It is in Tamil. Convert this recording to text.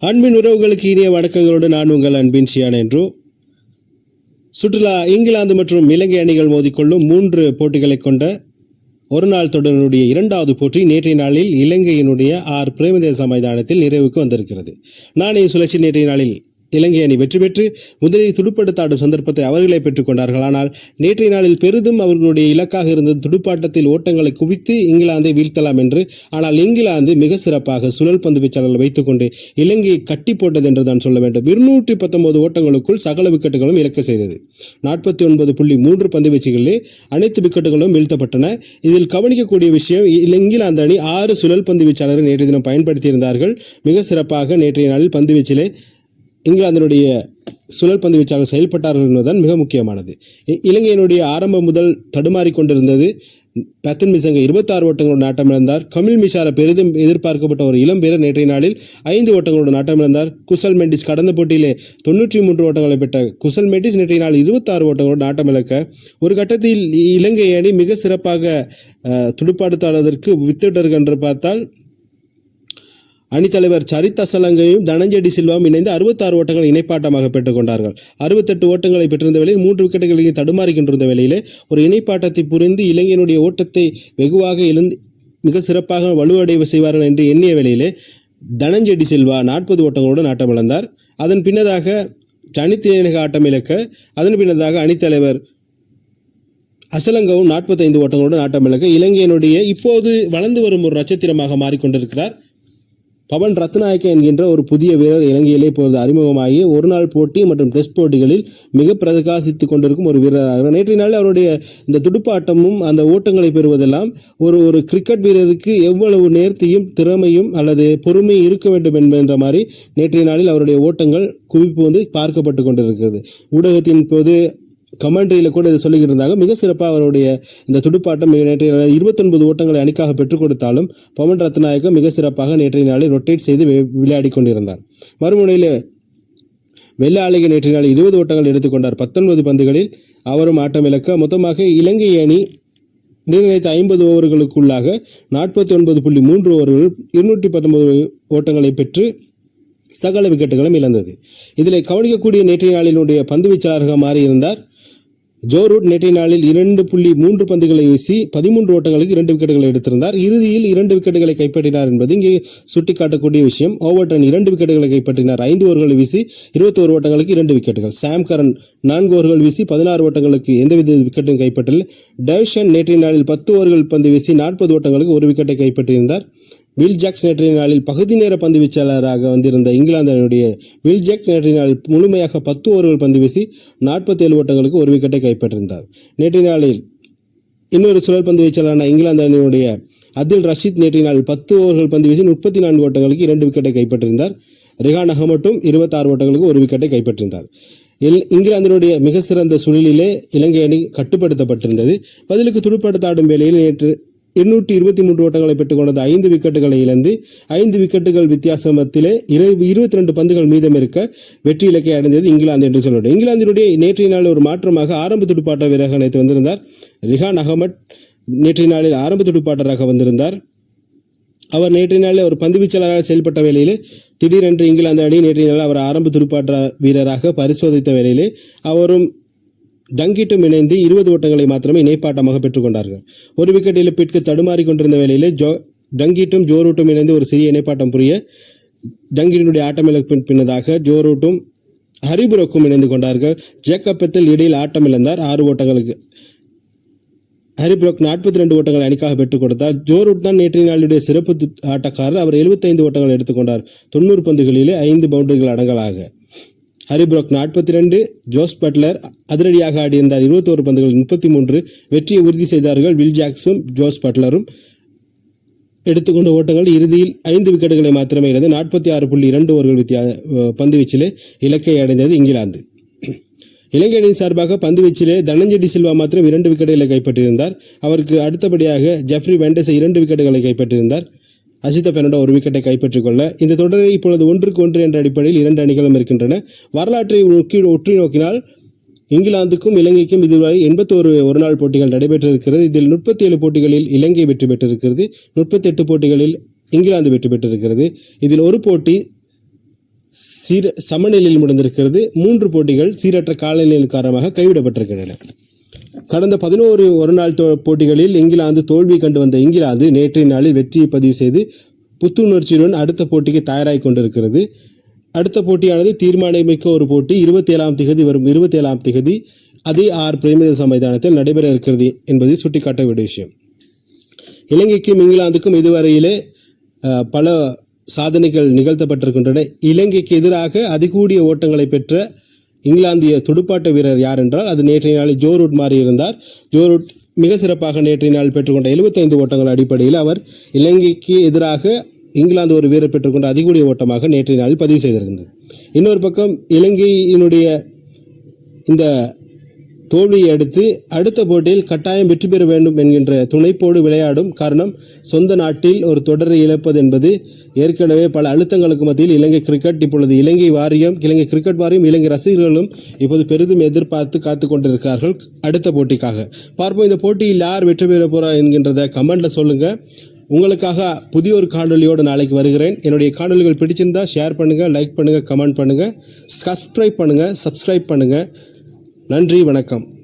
அன்பின் உறவுகளுக்கு இனிய வணக்கங்களோடு நான் உங்கள் அன்பின் சியான் என்று சுற்றுலா இங்கிலாந்து மற்றும் இலங்கை அணிகள் மோதிக்கொள்ளும் மூன்று போட்டிகளை கொண்ட ஒரு நாள் தொடரினுடைய இரண்டாவது போட்டி நேற்றைய நாளில் இலங்கையினுடைய ஆர் பிரேமதேச மைதானத்தில் நிறைவுக்கு வந்திருக்கிறது. நாணய சுழற்சி நேற்றைய நாளில் இலங்கை அணி வெற்றி பெற்று முதலில் துடுப்படுத்தாடும் சந்தர்ப்பத்தை அவர்களே பெற்றுக்கொண்டார்கள். ஆனால் நேற்றைய நாளில் பெரிதும் அவர்களுடைய இலக்காக இருந்தது துடுப்பாட்டத்தில் ஓட்டங்களை குவித்து இங்கிலாந்தை வீழ்த்தலாம் என்று. ஆனால் இங்கிலாந்து மிக சிறப்பாக சுழல் பந்து வீச்சாளர்களை வைத்துக்கொண்டு இலங்கையை கட்டி போட்டது என்று தான் சொல்ல வேண்டும். இருநூற்றி பத்தொன்பது ஓட்டங்களுக்குள் சகல விக்கெட்டுகளும் இலக்க செய்தது. நாற்பத்தி ஒன்பது புள்ளி மூன்று பந்து வீச்சுகளிலே அனைத்து விக்கெட்டுகளும் வீழ்த்தப்பட்டன. இதில் கவனிக்கக்கூடிய விஷயம் இ- இங்கிலாந்து அணி ஆறு சுழல் பந்து வீச்சாளரை நேற்றைய தினம் பயன்படுத்தியிருந்தார்கள். மிக சிறப்பாக நேற்றைய நாளில் பந்து வீச்சிலே இங்கிலாந்தினுடைய சுழல் பந்து வீச்சாளர் செயல்பட்டார்கள் என்பதுதான் மிக முக்கியமானது. இ- இலங்கையினுடைய ஆரம்பம் முதல் தடுமாறி கொண்டிருந்தது. பத்தன் மிசங்க இருபத்தாறு ஓட்டங்களோடு நாட்டமிழந்தார். கமில் மிஷார பெரிதும் எதிர்பார்க்கப்பட்ட ஒரு இளம் வீரர் நேற்றைய நாளில் ஐந்து ஓட்டங்களோடு நாட்டமிழந்தார். குசல் மெண்டிஸ் கடந்த போட்டியிலே தொண்ணூற்றி மூன்று ஓட்டங்களை பெற்ற குசல் மெண்டிஸ் நேற்றைய நாள் இருபத்தாறு ஓட்டங்களோடு நாட்டமிழக்க ஒரு கட்டத்தில் இ- இலங்கை அணி மிக சிறப்பாக துடுப்பாடுத்தாடுவதற்கு வித்திட்டர்கள் என்று பார்த்தால் அணித்தலைவர் சரித் அசலங்கையும் தனஞ்செடி சில்வாவும் இணைந்து அறுபத்தாறு ஓட்டங்கள் இணைப்பாட்டமாக பெற்றுக்கொண்டார்கள். அறுபத்தெட்டு ஓட்டங்களை பெற்றிருந்த வேளையில் மூன்று விக்கெட்டுகளையும் தடுமாறிக்கின்றிருந்த வேளையிலே ஒரு இணைப்பாட்டத்தை புரிந்து இலங்கையினுடைய ஓட்டத்தை வெகுவாக எழுந்து மிக சிறப்பாக வலுவடைவு செய்வார்கள் என்று எண்ணிய வேளையிலே தனஞ்செடி சில்வா நாற்பது ஓட்டங்களோடு வளர்ந்தார் அதன் பின்னதாக தனித்தினக ஆட்டம் இழக்க அதன் பின்னதாக அணித்தலைவர் அசலங்கவும் நாற்பத்தைந்து ஓட்டங்களோடு நாட்டம் இழக்க இலங்கையினுடைய இப்போது வளர்ந்து வரும் ஒரு நட்சத்திரமாக மாறிக்கொண்டிருக்கிறார். பவன் ரத்நாயக்க என்கின்ற ஒரு புதிய வீரர் இலங்கையிலே இப்போது அறிமுகமாகி ஒரு நாள் போட்டி மற்றும் டெஸ்ட் போட்டிகளில் மிக பிரகாசித்துக் கொண்டிருக்கும் ஒரு வீரராக நேற்றைய நாள் அவருடைய இந்த துடுப்பாட்டமும் அந்த ஓட்டங்களை பெறுவதெல்லாம் ஒரு ஒரு கிரிக்கெட் வீரருக்கு எவ்வளவு நேர்த்தியும் திறமையும் அல்லது பொறுமையும் இருக்க வேண்டும் என்கின்ற மாதிரி நேற்றைய நாளில் அவருடைய ஓட்டங்கள் குவிப்பு வந்து பார்க்கப்பட்டு கொண்டிருக்கிறது. ஊடகத்தின் போது கமெண்ட்ரியில் கூட இதை சொல்லிக்கிட்டு இருந்தாங்க. மிக சிறப்பாக அவருடைய இந்த துடுப்பாட்டம் மிக நேற்றைய நாளில் இருபத்தொன்பது ஓட்டங்களை அணிக்காக பெற்றுக் கொடுத்தாலும் பவன் ரத்நாயக்க மிக சிறப்பாக நேற்றைய நாளில் ரொட்டேட் செய்து விளையாடி கொண்டிருந்தார். மறுமுனையில் வெள்ள ஆலைகள் நேற்றைய நாளில் இருபது ஓட்டங்கள் எடுத்துக்கொண்டார் பத்தொன்பது பந்துகளில் அவரும் ஆட்டம் இழக்க மொத்தமாக இலங்கை அணி நிர்ணயித்த ஐம்பது ஓவர்களுக்குள்ளாக நாற்பத்தி ஒன்பது புள்ளி மூன்று ஓவர்கள் இருநூற்றி பத்தொன்பது ஓட்டங்களை பெற்று சகல விக்கெட்டுகளும் இழந்தது. இதில் கவனிக்கக்கூடிய நேற்றைய நாளினுடைய பந்து வீச்சாளராக மாறியிருந்தார் ஜோ ரூட் நேற்றைய நாளில் இரண்டு புள்ளி மூன்று பந்துகளை வீசி பதிமூன்று ஓட்டங்களுக்கு இரண்டு விக்கெட்டுகளை எடுத்திருந்தார். இறுதியில் இரண்டு விக்கெட்டுகளை கைப்பற்றினார் என்பது இங்கே சுட்டிக்காட்டக்கூடிய விஷயம். ஓவர்டன் இரண்டு விக்கெட்டுகளை கைப்பற்றினார். ஐந்து ஓவர்களை வீசி இருபத்தோரு ஓட்டங்களுக்கு இரண்டு விக்கெட்டுகள். சாம் கரன் நான்கு ஓவர்கள் வீசி பதினாறு ஓட்டங்களுக்கு எந்தவித விக்கெட்டும் கைப்பற்றல. டேஷன் நேற்றைய நாளில் பத்து ஓவர்கள் பந்து வீசி நாற்பது ஓட்டங்களுக்கு ஒரு விக்கெட்டை கைப்பற்றியிருந்தார். வில் ஜாக்ஸ் நேற்றைய நாளில் பகுதி நேர பந்து வீச்சாளராக வந்திருந்த இங்கிலாந்து அணியுடைய வில் ஜாக்ஸ் நேற்றைய நாளில் முழுமையாக பத்து ஓவர்கள் பந்து வீசி நாற்பத்தேழு ஓட்டங்களுக்கு ஒரு விக்கெட்டை கைப்பற்றிருந்தார். நேற்றைய நாளில் இன்னொரு சுழல் பந்து வீச்சாளரான இங்கிலாந்து அணியினுடைய அதில் ரஷீத் நேற்றைய நாள் பத்து ஓவர்கள் பந்து வீசி முப்பத்தி நான்கு ஓட்டங்களுக்கு இரண்டு விக்கெட்டை கைப்பற்றிருந்தார். ரிஹான் அகமட்டும் இருபத்தாறு ஓட்டங்களுக்கு ஒரு விக்கெட்டை கைப்பற்றிருந்தார். இங்கிலாந்தினுடைய மிக சிறந்த சூழலிலே இலங்கை அணி கட்டுப்படுத்தப்பட்டிருந்தது. பதிலுக்கு துடுப்படுத்தாடும் வேளையில் நேற்று எண்ணூற்றி இருபத்தி மூன்று ஓட்டங்களை பெற்றுக்கொண்டது ஐந்து விக்கெட்டுகளை இழந்து ஐந்து விக்கெட்டுகள் வித்தியாசமத்திலே இரு இருபத்தி ரெண்டு பந்துகள் மீதம் இருக்க வெற்றி இலக்கை அடைந்தது இங்கிலாந்து என்று சொல்லவேண்டும் இங்கிலாந்தினுடைய நேற்றைய நாள் ஒரு மாற்றமாக ஆரம்ப துடுப்பாட்ட வீரராக நேற்று வந்திருந்தார். ரிஹான் அகமட் நேற்றைய நாளில் ஆரம்ப துடுப்பாட்டராக வந்திருந்தார். அவர் நேற்றைய நாளில் ஒரு பந்து வீச்சாளராக செயல்பட்ட வேளையிலே திடீரென்று இங்கிலாந்து அணி நேற்றைய நாள் அவர் ஆரம்ப துடுப்பாட்ட வீரராக பரிசோதித்த வேளையிலே அவரும் டங்கிட்டும் இணைந்து இருபது ஓட்டங்களை மாத்திரமே இணைப்பாட்டமாக பெற்றுக்கொண்டார்கள். ஒரு விக்கெட் இழப்பிற்கு தடுமாறி கொண்டிருந்த வேளையிலே ஜோ டங்கிட்டும் ஜோரூட்டும் இணைந்து ஒரு சிறிய இணைப்பாட்டம் புரிய டங்கிட்டினுடைய ஆட்டம் இழப்பின் பின்னதாக ஜோரூட்டும் ஹரிபுரோக்கும் இணைந்து கொண்டார்கள். ஜேக்கப்பத்தில் இடையில் ஆட்டம் இழந்தார். ஆறு ஓட்டங்களுக்கு ஹரிப்ரோக் நாற்பத்தி ரெண்டு ஓட்டங்களை அணிக்காக பெற்றுக் கொடுத்தார். ஜோரூட் தான் நேற்றைய நாளுடைய சிறப்பு ஆட்டக்காரர். அவர் 75 ஓட்டங்கள் எடுத்துக்கொண்டார் தொண்ணூறு பந்துகளிலே ஐந்து பவுண்டரிகள் அடங்கலாக. ஹரிப்ரோக் நாற்பத்தி ரெண்டு ஜோஸ் பட்லர் அதிரடியாக ஆடியிருந்தார். இருபத்தோரு பந்துகள் முப்பத்தி மூன்று வெற்றியை உறுதி செய்தார்கள் வில் ஜாக்ஸும் ஜோஸ் பட்லரும். எடுத்துக்கொண்ட ஓட்டங்கள் இறுதியில் ஐந்து விக்கெட்டுகளை மாத்திரமே இழந்து நாற்பத்தி ஆறு புள்ளி இரண்டு ஓவர்கள் வித்தியா பந்துவீச்சிலே பந்து வீச்சிலே இலக்கை அடைந்தது இங்கிலாந்து. இலங்கை அணியின் சார்பாக பந்து வீச்சிலே தனஞ்செடி சில்வா மாத்திரம் இரண்டு விக்கெட்டுகளை கைப்பற்றியிருந்தார். அவருக்கு அடுத்தபடியாக ஜெஃப்ரி வெண்டஸை இரண்டு விக்கெட்டுகளை கைப்பற்றியிருந்தார். அஜித் பெர்னாண்டோ ஒரு விக்கெட்டை கைப்பற்றிக் கொள்ள இந்த தொடரை இப்பொழுது ஒன்றுக்கு ஒன்று என்ற அடிப்படையில் இரண்டு அணிகளும் இருக்கின்றன. வரலாற்றை நோக்கி ஒற்றி நோக்கினால் இங்கிலாந்துக்கும் இலங்கைக்கும் இதுவரை எண்பத்தோரு ஒருநாள் போட்டிகள் நடைபெற்றிருக்கிறது. இதில் முப்பத்தி ஏழு போட்டிகளில் இலங்கை வெற்றி பெற்றிருக்கிறது. முப்பத்தெட்டு போட்டிகளில் இங்கிலாந்து வெற்றி பெற்றிருக்கிறது. இதில் ஒரு போட்டி சீர சமநிலையில் முடிந்திருக்கிறது. மூன்று போட்டிகள் சீரற்ற காலநிலையின் காரணமாக கைவிடப்பட்டிருக்கின்றன. கடந்த பதினோரு ஒருநாள் போட்டிகளில் இங்கிலாந்து தோல்வி கண்டு வந்த இங்கிலாந்து நேற்றைய நாளில் வெற்றியை பதிவு செய்து புத்துணர்ச்சியுடன் அடுத்த போட்டிக்கு தயாராகி கொண்டிருக்கிறது. அடுத்த போட்டியானது தீர்மானமிக்க ஒரு போட்டி. இருபத்தி ஏழாம் திகதி வரும் இருபத்தி ஏழாம் திகதி அதே ஆர் பிரேமதாச மைதானத்தில் நடைபெற இருக்கிறது என்பதை சுட்டிக்காட்ட வேண்டிய விஷயம். இலங்கைக்கும் இங்கிலாந்துக்கும் இதுவரையிலே பல சாதனைகள் நிகழ்த்தப்பட்டிருக்கின்றன. இலங்கைக்கு எதிராக அதிகூடிய ஓட்டங்களை பெற்ற இங்கிலாந்திய துடுப்பாட்ட வீரர் யார் என்றால் அது நேற்றைய நாளில் ஜோரூட் மாறி இருந்தார் ஜோரூட் மிக சிறப்பாக நேற்றைய நாள் பெற்றுக்கொண்ட 75 ஓட்டங்கள் அடிப்படையில் அவர் இலங்கைக்கு எதிராக இங்கிலாந்து ஒரு வீரர் பெற்றுக்கொண்ட அதிகூடிய ஓட்டமாக நேற்றைய நாளில் பதிவு செய்திருந்தது. இன்னொரு பக்கம் இலங்கையினுடைய இந்த தோல்வியை அடுத்து அடுத்த போட்டியில் கட்டாயம் வெற்றி பெற வேண்டும் என்கின்ற துணைப்போடு விளையாடும் காரணம் சொந்த நாட்டில் ஒரு தொடரை இழப்பது என்பது. ஏற்கனவே பல அழுத்தங்களுக்கு மத்தியில் இலங்கை கிரிக்கெட் இப்பொழுது இலங்கை வாரியம் இலங்கை கிரிக்கெட் வாரியம் இலங்கை ரசிகர்களும் இப்போது பெரிதும் எதிர்பார்த்து காத்து கொண்டிருக்கிறார்கள் அடுத்த போட்டிக்காக. பார்ப்போம் இந்த போட்டியில் யார் வெற்றி பெற போகிறார் என்கின்றத கமெண்ட்டில் சொல்லுங்கள் உங்களுக்காக புதிய ஒரு காணொலியோடு நாளைக்கு வருகிறேன். என்னுடைய காணொலிகள் பிடிச்சிருந்தால் ஷேர் பண்ணுங்கள் லைக் பண்ணுங்கள் கமெண்ட் பண்ணுங்கள் சப்ஸ்கிரைப் பண்ணுங்கள் சப்ஸ்கிரைப் பண்ணுங்கள் நன்றி வணக்கம்.